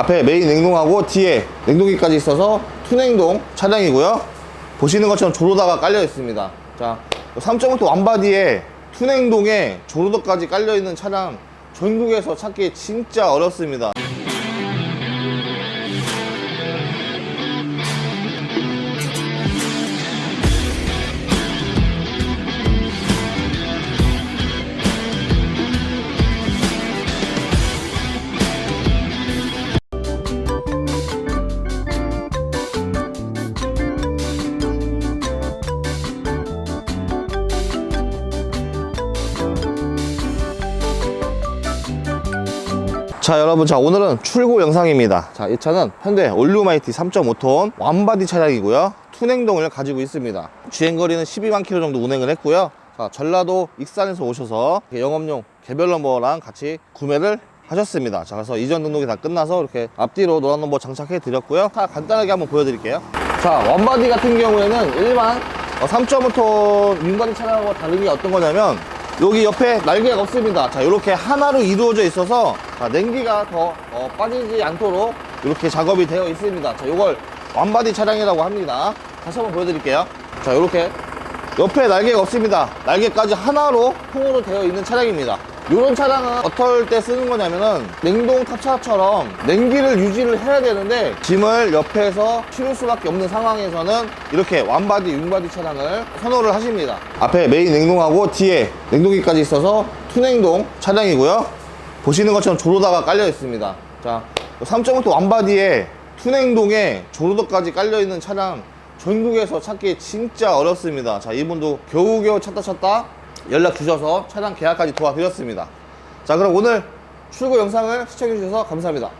앞에 메인 냉동하고 뒤에 냉동기까지 있어서 투냉동 차량이고요. 보시는 것처럼 조로다가 깔려 있습니다. 자, 3.5톤 완바디에 투냉동에 조로다까지 깔려 있는 차량 전국에서 찾기 진짜 어렵습니다. 자 여러분 자 오늘은 출고 영상입니다. 자 이 차는 현대 올류마이티 3.5톤 완바디 차량이고요. 투냉동을 가지고 있습니다. 주행거리는 12만 킬로 정도 운행을 했고요. 자 전라도 익산에서 오셔서 영업용 개별 넘버랑 같이 구매를 하셨습니다. 자 그래서 이전 등록이 다 끝나서 이렇게 앞뒤로 노란 넘버 장착해 드렸고요. 차 간단하게 한번 보여드릴게요. 자 완바디 같은 경우에는 일반 어, 3.5톤 윙바디 차량하고 다른 게 어떤 거냐면 여기 옆에 날개가 없습니다. 자, 이렇게 하나로 이루어져 있어서 자, 냉기가 더 어, 빠지지 않도록 이렇게 작업이 되어 있습니다. 자, 이걸 완바디 차량이라고 합니다. 다시 한번 보여드릴게요. 자, 이렇게 옆에 날개가 없습니다. 날개까지 하나로 통으로 되어 있는 차량입니다. 이런 차량은 어떨 때 쓰는 거냐면은 냉동 탑차처럼 냉기를 유지를 해야 되는데 짐을 옆에서 실을 수밖에 없는 상황에서는 이렇게 완바디, 윙바디 차량을 선호를 하십니다. 앞에 메인 냉동하고 뒤에 냉동기까지 있어서 투냉동 차량이고요. 보시는 것처럼 조로다가 깔려 있습니다. 자, 3.5톤 완바디에 투냉동에 조로다까지 깔려 있는 차량 전국에서 찾기 진짜 어렵습니다. 자, 이분도 겨우겨우 찾다 찾다 연락 주셔서 차량 계약까지 도와드렸습니다. 자, 그럼 오늘 출고 영상을 시청해 주셔서 감사합니다.